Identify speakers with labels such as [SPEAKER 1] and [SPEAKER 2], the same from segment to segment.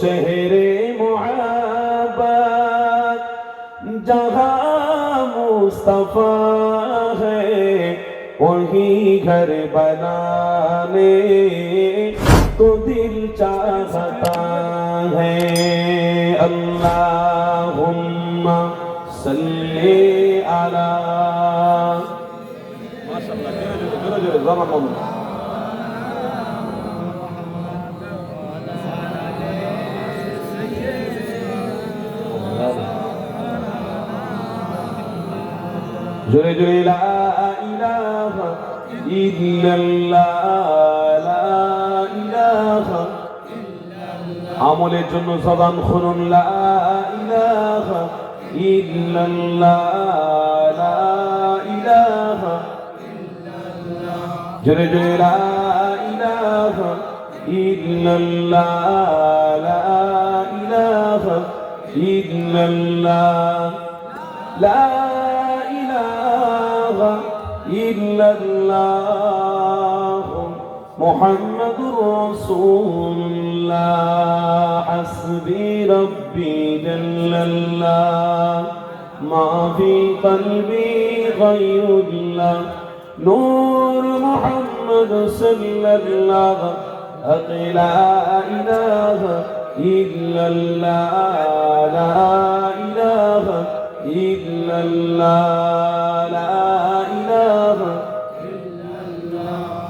[SPEAKER 1] شہر محبت جہاں مصطفیٰ ہے وہی گھر بنانے تو دل چاہتا ہے اللہم صلی علی ماشاءاللہ জোরে জোরে লা ইলাহা ইল্লাল্লাহ লা ইলাহা আমলের জন্য জবান খুলুন। লা ইলাহা ইল্লাল্লাহ। লা ইলাহা জোরে জোরে লা ইলাহা ইল্লাল্লাহ। লা ইলাহা ইল্লাল্লাহ। لا إله إلا الله. محمد رسول الله. حسبي ربي جل الله. ما في قلبي غير الله. نور محمد صلى الله. أقل لا إله إلا الله. لا إله إلا الله.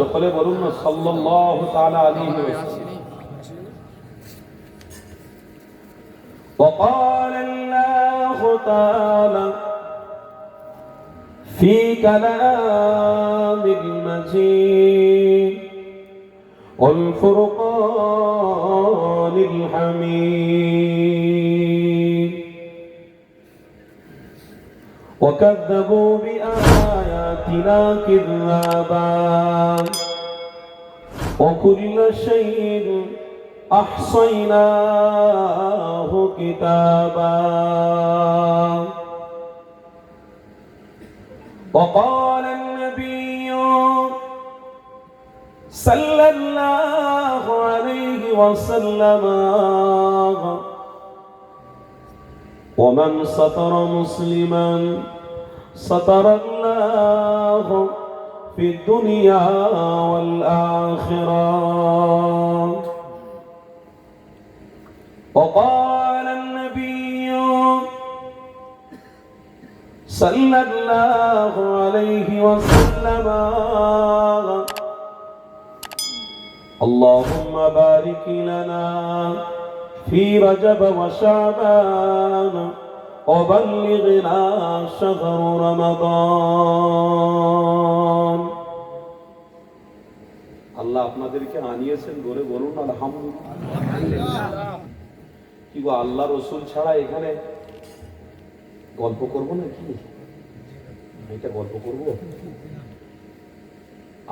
[SPEAKER 1] সকলে বলুন না সাল্লাল্লাহু তাআলা আলাইহি ওয়াসাল্লাম وقال الله تعالى في كلام المجيد والفرقان الحميد وكذبوا بآياتنا كذابا وكل شيء أحصيناه كتابا. وقال النبي صلى الله عليه وسلم ومن سطر مسلما سطر الله في الدنيا والآخرة. وقال النبي صلى الله عليه وسلم اللهم بارك لنا في رجب وشعبان وبلغنا شهر رمضان আল্লাহ আপনাদেরকে আনিয়েছেন বলে বলুন আলহামদুলিল্লাহ কি গো আল্লাহ রসুল ছাড়া এখানে গল্প করব না কি এটা গল্প করব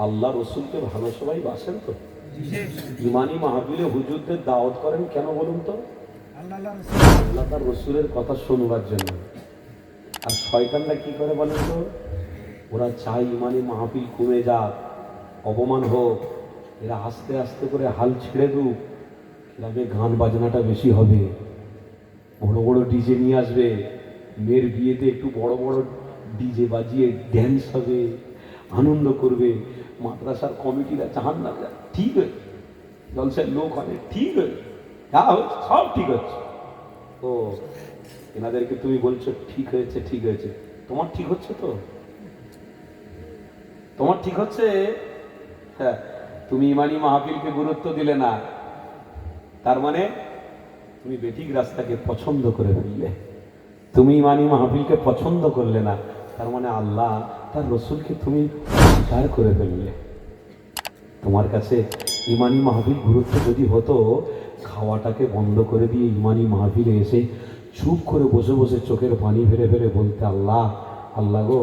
[SPEAKER 1] আল্লাহ রসুলকে ভালো সবাই বাসেন তো ইমানি মাহবিলে হুজুরদের দাওয়াত করেন কেন বলুন তো আল্লাহ তার রসুলের কথা শুনবার জন্য। আর শয়তানরা কি করে বলেন তো? ওরা চায় ইমানি মাহফিল কমে যাক, অপমান হোক, এরা আস্তে আস্তে করে হাল ছেড়ে দুক গ্রামে গান বাজনাটা বেশি হবে। বড় বড় ডিজে নিয়ে আসবে, মেয়ের বিয়েতে একটু বড় বড় ডিজে বাজিয়ে ড্যান্স হবে, আনন্দ করবে, মাদ্রাসার কমিটিরা চাহান না ঠিক হয়েছে জলসের লোক হবে, ঠিক হয়েছে যা হচ্ছে সব ঠিক হচ্ছে। ও। এনাদেরকে তুমি বলছো ঠিক হয়েছে ঠিক হয়েছে। তোমার ঠিক হচ্ছে তো? তোমার ঠিক হচ্ছে? হ্যাঁ তুমি ইমানি মাহফিলকে গুরুত্ব দিলে না। তার মানে তুমি বেঠিক রাস্তাকে পছন্দ করে ফেললে। তুমি ইমানি মাহফিলকে পছন্দ করলে না। তার মানে আল্লাহ তার রসুলকে তুমি অস্বীকার করে ফেললে। তোমার কাছে ইমানি মাহফিল গুরুত্ব যদি হতো খাওয়াটাকে বন্ধ করে দিয়ে ইমানি মাহফিলে এসে চুপ করে বসে বসে চোখের পানি ফেলে ফেরে বলতে, আল্লাহ আল্লাহ গো,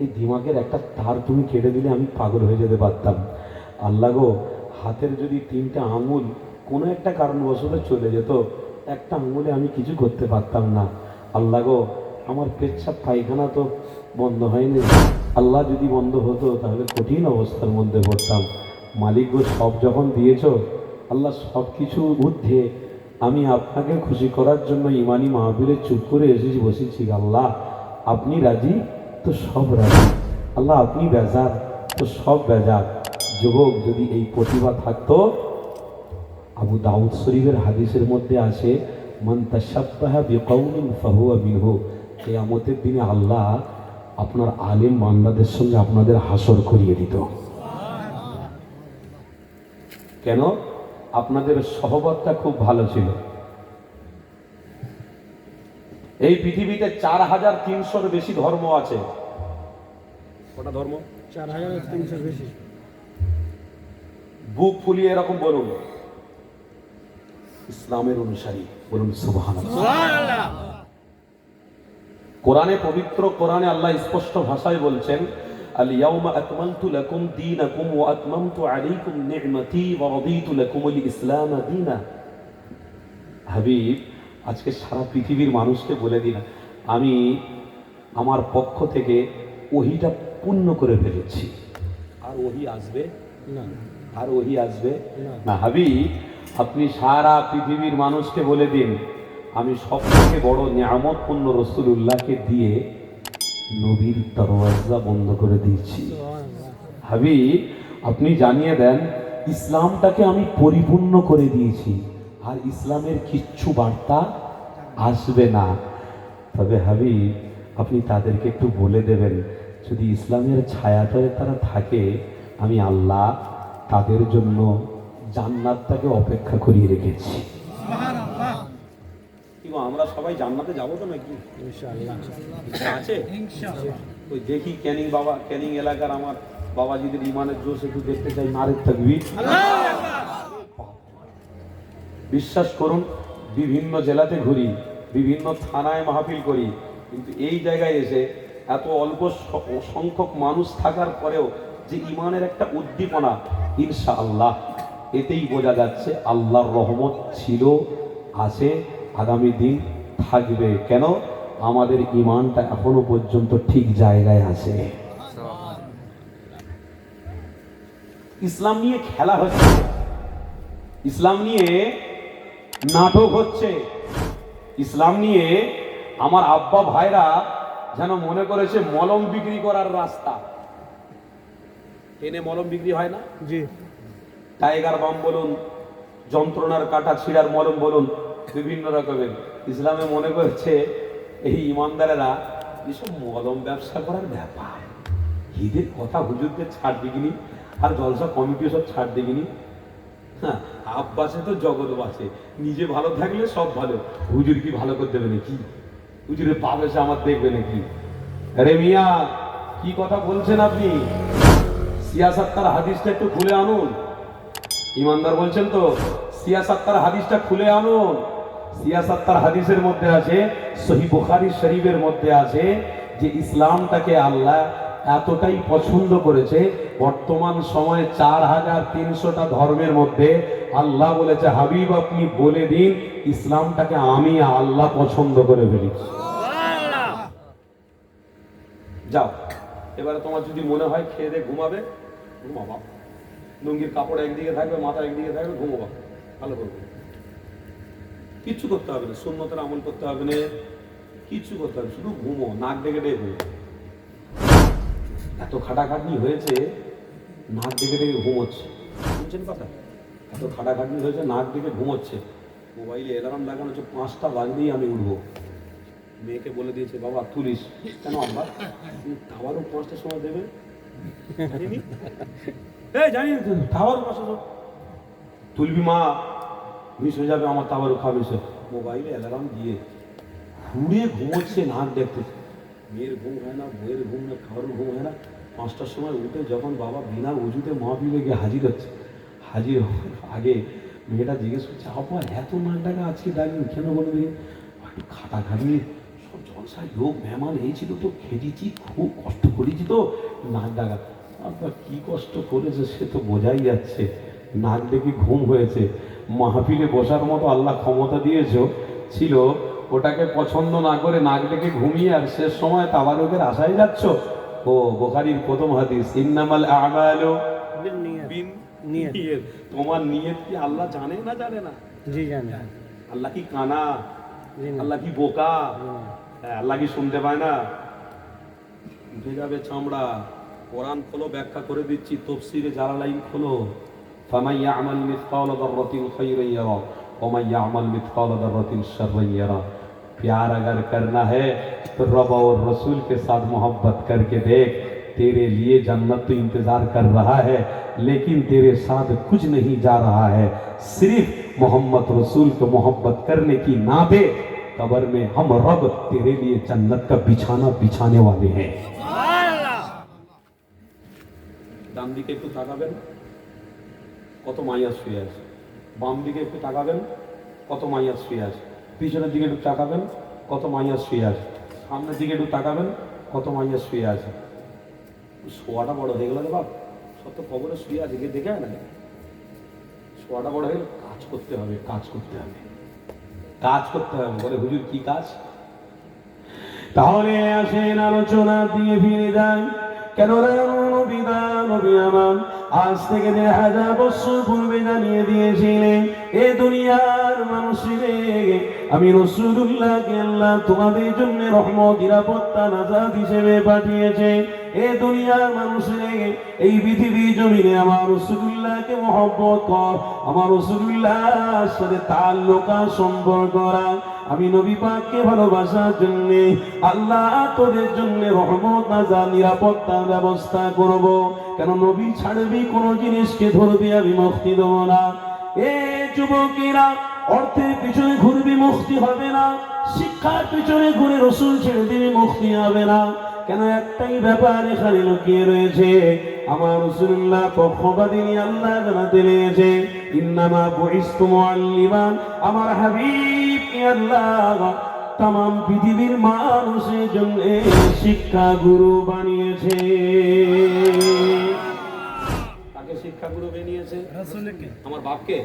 [SPEAKER 1] এই দিমাগের একটা তার তুমি কেটে দিলে আমি পাগল হয়ে যেতে পারতাম। আল্লাহ গো, হাতের যদি তিনটা আঙুল কোনো একটা কারণবশত চলে যেত, একটা আঙুলে আমি কিছু করতে পারতাম না। আল্লাহ গো, আমার পেচ্ছাপ পায়খানা তো বন্ধ হয়নি। আল্লাহ যদি বন্ধ হতো, তাহলে কঠিন অবস্থার মধ্যে পড়তাম। মালিক গো, সব যখন দিয়েছ আল্লাহ সব কিছু মধ্যে আমি আপনাকে খুশি করার জন্য ইমানি মাহবিলে চুপ করে এসেছি, বসেছি আল্লাহ। আপনি রাজি? তো সব রাজি। আল্লাহ, আপনি বেজার? তো সব বেজার। যুবক, যদি এই প্রতিভা থাকতো, আবু দাউদ শরীফের হাদিসের মধ্যে আছে, মান দিনে আল্লাহ আপনার আলিম বান্দাদের সঙ্গে আপনাদের হাসর করিয়ে দিত। কেন? আপনাদের সহবতটা খুব ভালো ছিল। এই পৃথিবীতে চার হাজার তিনশোর বেশি ধর্ম আছে। কটা ধর্ম?
[SPEAKER 2] চার হাজার তিনশো বেশি।
[SPEAKER 1] বুক ফুলিয়ে এরকম বলুন। ইসলামের অনুসারী বলুন কোরআনে পবিত্র কোরআনে আল্লাহ স্পষ্ট ভাষায় বলছেন লাকুম দীনাকুম ওয়া আতমামতু আলাইকুম নি'মাতি ওয়া রাদিতু লাকুমুল ইসলাম দীনা। হাবিব আজকে সারা পৃথিবীর মানুষকে বলে দিন আমি আমার পক্ষ থেকে ওহিটা পূর্ণ করে ফেলেছি। আর ওহি আসবে?
[SPEAKER 2] না।
[SPEAKER 1] আর ওহি আসবে?
[SPEAKER 2] না।
[SPEAKER 1] না হাবি আপনি সারা পৃথিবীর মানুষকে বলে দিন আমি সব থেকে বড় নিয়ামতপূর্ণ রসুল্লাহকে দিয়ে নবীর দরওয়াজা বন্ধ করে দিয়েছি। হাবি আপনি জানিয়ে দেন, ইসলামটাকে আমি পরিপূর্ণ করে দিয়েছি, আর ইসলামের কিচ্ছু বার্তা আসবে না। তবে হাবি আপনি তাদেরকে একটু বলে দেবেন, যদি ইসলামের ছায়াতলে তারা থাকে, আমি আল্লাহ তাদের জন্য জান্নাতটাকে অপেক্ষা করিয়ে রেখেছি। কি আমরা সবাই জান্নাতে যাব তো নাকি? আছে? ওই দেখি ক্যানিং বাবা ক্যানিং এলাকার আমার বাবাজিদের ইমানের জোশ একটু দেখতে চাই নারের থাকবি বিশ্বাস করুন বিভিন্ন জেলাতে ঘুরি বিভিন্ন থানায় মাহফিল করি কিন্তু এই জায়গায় এসে এত অল্প সংখ্যক মানুষ থাকার পরেও যে ইমানের একটা উদ্দীপনা ইনশা আল্লাহ এতেই বোঝা যাচ্ছে আল্লাহর রহমত ছিল আছে আগামী দিন থাকবে। কেন? আমাদের ইমানটা এখনও পর্যন্ত ঠিক জায়গায় আছে। ইসলাম নিয়ে খেলা হচ্ছে। ইসলাম নিয়ে নাটক হচ্ছে। ইসলাম নিয়ে আমার আব্বা ভাইরা যেন মনে করেছে মলম বিক্রি করার রাস্তা। এনে মলম বিক্রি হয় না?
[SPEAKER 2] জি।
[SPEAKER 1] টাইগার বাম বলুন যন্ত্রণার কাটা ছিঁড়ার মলম বলুন বিভিন্ন রকমের। ইসলামে মনে করছে, এই ইমানদারেরা এসব মলম ব্যবসা করার ব্যাপার। ঈদের কথা হুজুরদের ছাড় দিগিনি আর জলসা কমিটিও সব ছাড় দিগিনি হ্যাঁ আব্বাসে তো জগৎ বাসে নিজে ভালো থাকলে সব ভালো। হুজুর কি ভালো করে দেবে নাকি? হুজুরের পাপ এসে আমার দেখবে নাকি? আরে মিয়া, কি কথা বলছেন আপনি? সিয়াসাত্তার হাদিসটা একটু খুলে আনুন। ইমানদার বলছেন তো সিয়াসাত্তার হাদিসটা খুলে আনুন। সিয়াসাত্তার হাদিসের মধ্যে আছে, সহি বুখারী শরীফের মধ্যে আছে যে ইসলামটাকে আল্লাহ এতটাই পছন্দ করেছে, বর্তমান সময়ে চার হাজার তিনশোটা ধর্মের মধ্যে আল্লাহ বলেছে, হাবিব, আপনি বলে দিন ইসলামটাকে আমি আল্লাহ পছন্দ করে ফেলেছি যাও, এবারে তোমার যদি মনে হয় খেয়ে দিয়ে ঘুমাবে, ঘুমাবা। লুঙ্গির কাপড় একদিকে থাকবে, মাথা একদিকে থাকবে, ঘুমোবা। ভালো করবে কিচ্ছু করতে হবে না সুন্নতের আমল করতে হবে না কিচ্ছু করতে হবে শুধু ঘুমো নাক ডেকে ডেকে ঘুমো। এত খাটাখাটনি হয়েছে নাক ডেকে ডেকে ঘুমোচ্ছে। শুনছেন কথা? এত খাটাখাটনি হয়েছে নাক ডেকে ঘুমোচ্ছে। মোবাইলে অ্যালার্ম লাগানো হচ্ছে পাঁচটা বাজলেই আমি উঠবো। মেয়েকে বলে দিয়েছে বাবা তুলিস। কেন আব্বা? তুমি খাবারও পাঁচটার সময় দেবে? জানি না তো, খাবারও পাঁচটার সময় তুলবি মা মিস হয়ে যাবে, আমার তাবারও খাবে সে। মোবাইলে অ্যালার্ম দিয়ে ঘুরে ঘুমোচ্ছে নাক দেখতে। মেয়ের ঘুম হয় না বইয়ের ঘুম না খাবারের ঘুম হয় না। পাঁচটার সময় উঠে যখন বাবা বিনা উজুতে মহাবিলে গিয়ে হাজির হচ্ছে, হাজির আগে মেয়েটা জিজ্ঞেস করছে আবার এত নাক ডাকা আজকে ডাকি কেন বলে একটু খাটাখাটি সব জলসায় লোক, মেহমান, এই ছিল তো, খেটেছি, খুব কষ্ট করেছি তো নাক ডাকা। আপনার কী কষ্ট করেছে সে তো বোঝাই যাচ্ছে। নাক ডেকে ঘুম হয়েছে। মাহফিলে বসার মতো আল্লাহ ক্ষমতা দিয়েছ ছিল ওটাকে পছন্দ না করে নাক ডেকে ঘুমিয়ে আর শেষ সময় তাবারকের আশায় যাচ্ছ? ও বোখারির প্রথম হাদিস ইন্নামাল আমালু তোমার নিয়ত কি আল্লাহ জানে না জানে না?
[SPEAKER 2] জি জানি।
[SPEAKER 1] আল্লাহ কি কানা? আল্লাহ কি বোকা? হ্যাঁ, আল্লাহ কি শুনতে পায় না? ভেজাবে চামড়া। কোরআন খোলো ব্যাখ্যা করে দিচ্ছি তফসিরে জালালাইন খোলো। ফামাই ইয়ামাল মিথকাল দাররাতিন খাইরান ইয়ারা ওমাই ইয়ামাল মিথকাল দাররাতিন শাররান ইয়ারা प्यार अगर करना है तो रब और रसूल के साथ मोहब्बत करके देख तेरे लिए जन्नत तो इंतजार कर रहा है लेकिन तेरे साथ कुछ नहीं जा रहा है सिर्फ मोहम्मद रसूल को मोहब्बत करने की नाते कबर में हम रब तेरे लिए जन्नत का बिछाना बिछाने वाले हैं ডান দিকে একটু তাকাবেন কত মাইয়া শুয়ে আছে? বাম দিকে একটু তাকাবেন, কত মাইয়া শুয়ে আছে? পিছনের দিকে একটু তাকাবেন, কত মাইয়া শুয়ে আছে? সামনের দিকে একটু তাকাবেন, কত মাইয়া শুয়ে আছে? শোয়াটা বড় হয়ে গেল বাপ। তো কবরে শুয়ে আছে, গিয়ে দেখে না। শোয়াটা বড় হয়ে কাজ করতে হবে, কাজ করতে হবে। কাজ করতে হবে, বলে হুজুর কি কাজ? তাহলে আসেন আলোচনা দিয়ে ফিরে যান কেন বিধান আমার। আজ থেকে দেড় হাজার বছর পূর্বে জানিয়ে দিয়েছিলেন এ দুনিয়ার মানুষের আমি রসুল্লাহকে আল্লাহ তোমাদের জন্য রহমত, নিরাপত্তা নাজাদ হিসেবে পাঠিয়েছে। এ দুনিয়ার মানুষের এই পৃথিবী জমিনে আমার রসুল্লাহকে মহব্বত কর, আমার রসুল্লাহর সাথে তাল্লুকা সম্পর্ক রাখ। আমি নবী পাককে ভালোবাসার জন্য, আল্লাহ তোদের জন্য রহমত নাজা নিরাপত্তার ব্যবস্থা করব। কেন নবী ছাড়বি কোন জিনিসকে ধরবি আমি মুক্তি দেব না। এ যুবকেরা, অর্থের পিছনে ঘুরবি মুক্তি হবে না, শিক্ষার পিছনে ঘুরে রসুল ছেড়ে দিবি মুক্তি হবে না। কেন একটাই ব্যাপার এখানে লুকিয়ে রয়েছে, আমার রসুল্লাহ পক্ষপাতি নিয়ে আল্লাহ জানাতে লেগেছে ইন্নামা বহিস্তু মুআল্লিমান আমার হাবিব আল্লাহ তাম পৃথিবীর মানুষের জন্য শিক্ষা গুরু বানিয়েছে। তাকে শিক্ষা গুরু বানিয়েছে? আমার বাপকে?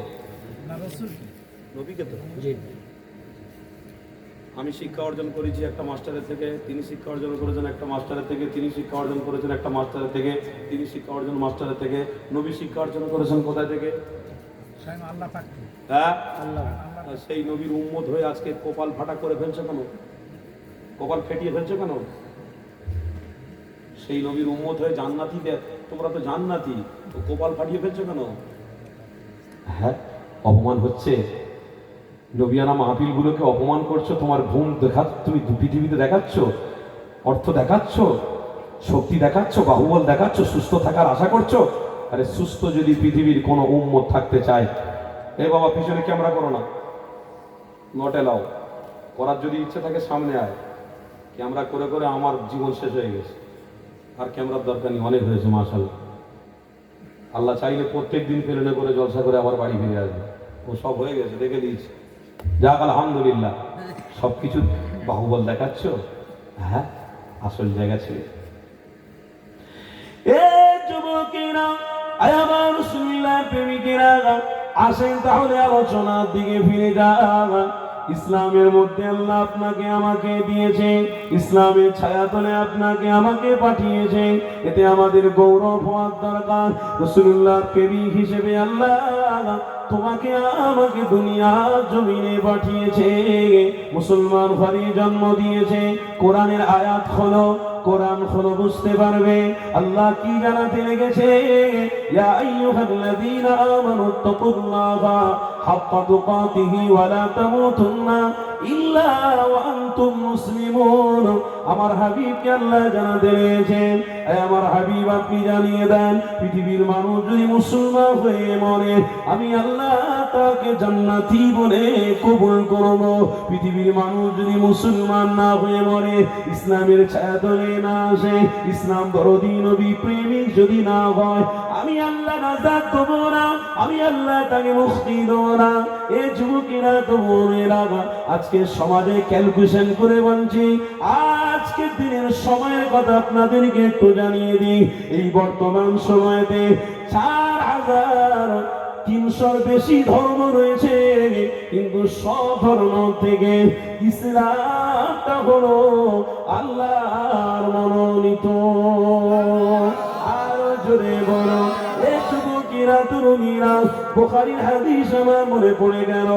[SPEAKER 1] নবীকে তো?
[SPEAKER 2] জি।
[SPEAKER 1] আমি শিক্ষা অর্জন করেছি একটা মাস্টারের থেকে তিনি শিক্ষা অর্জন করেছেন একটা মাস্টারের থেকে তিনি শিক্ষা অর্জন করেছেন একটা মাস্টারের থেকে তিনি শিক্ষা অর্জন মাস্টারের থেকে নবী শিক্ষা অর্জন করেছেন কোথায় থেকে?
[SPEAKER 2] আল্লাহ
[SPEAKER 1] হ্যাঁ?
[SPEAKER 2] আল্লাহ
[SPEAKER 1] সেই নবীর উম্মত হয়ে আজকে কপাল ফাটা করে ফেলছে কেন? কপাল ফেটিয়ে ফেলছে কেন? সেই নবীর উম্মত হয়ে জান্নাতি দেখ তোমরা তো জান্নাতি, তো কপাল ফাটিয়ে ফেলছো কেন? হ্যাঁ অপমান হচ্ছে। নবিয়ানা মাহফিলগুলোকে অপমান করছ, তোমার ঘুম দেখা তুমি পৃথিবীতে দেখাচ্ছ, অর্থ দেখাচ্ছ, শক্তি দেখাচ্ছ, বাহুবল দেখাচ্ছ, সুস্থ থাকার আশা করছ? আরে সুস্থ যদি পৃথিবীর কোনো উম্মত থাকতে চায়, এ বাবা, পিছনে ক্যামেরা করো না। নট এলাও করার যদি ইচ্ছে থাকে সামনে আয়। ক্যামেরা করে করে আমার জীবন শেষ হয়ে গেছে। আর ক্যামেরার দরকার নেই, অনেক হয়েছে মাসাল আল্লাহ চাইলে প্রত্যেক দিন প্লেনে করে জলসা করে আবার বাড়ি ফিরে আসবে। ও সব হয়ে গেছে, দেখে দিয়েছি। যাক, আলহামদুলিল্লাহ। সব কিছু বাহুবল দেখাচ্ছ? হ্যাঁ আসল জায়গা ছিল এ আসেন তাহলে আলোচনার দিকে ফিরে যাওয়া। ইসলামের মধ্যে আল্লাহ আপনাকে আমাকে দিয়েছে, ইসলামের ছায়াতলে আপনাকে আমাকে পাঠিয়েছে, এতে আমাদের গৌরব হওয়ার দরকার। রসুল্লাহ প্রেমিক হিসেবে আল্লাহ তোমাকে আমাকে দুনিয়া জমিনে পাঠিয়েছে। মুসলমান ঘরে জন্ম দিয়েছে। কোরআনের আয়াত হলো, কোরআন হলো বুঝতে পারবে। আল্লাহ কি জানাতে লেগেছে? ইয়া আইয়ুহাল্লাযীনা আমানু তাকুল্লাহা হাক্কা তুকাতিহি ইল্লা ওয়া মুসলিমুন। আমার হাবিবকে আল্লাহ জানাতে দিয়েছেন। এই আমার হাবিব, আপনি জানিয়ে দেন, পৃথিবীর মানুষ যদি মুসলমান হয়ে মরে, আমি আল্লাহ তাকে জান্নাতি বলে কবুল করব। পৃথিবীর মানুষ যদি মুসলমান না হয়ে মরে, ইসলামের ছায়া তলে না আসে, ইসলাম দরদি নবী প্রেমিক যদি না হয়, আমি আল্লাহ নাজাদ দেবো না, আমি আল্লাহ তাকে মুক্তি দেবো না। এ যুবকেরা তো বোনেরা আজকে সমাজে ক্যালকুলেশন করে বলছি আজকের দিনের সময়ের কথা আপনাদেরকে একটু জানিয়ে দিই। এই বর্তমান সময়তে চার হাজার তিনশোর বেশি ধর্ম রয়েছে, কিন্তু সব ধর্ম থেকে ইসলামটা হলো আল্লাহর মনোনীত। আরও জোরে বলো তরুণীরা বোখারির হাদিস আমার মনে পড়ে গেল।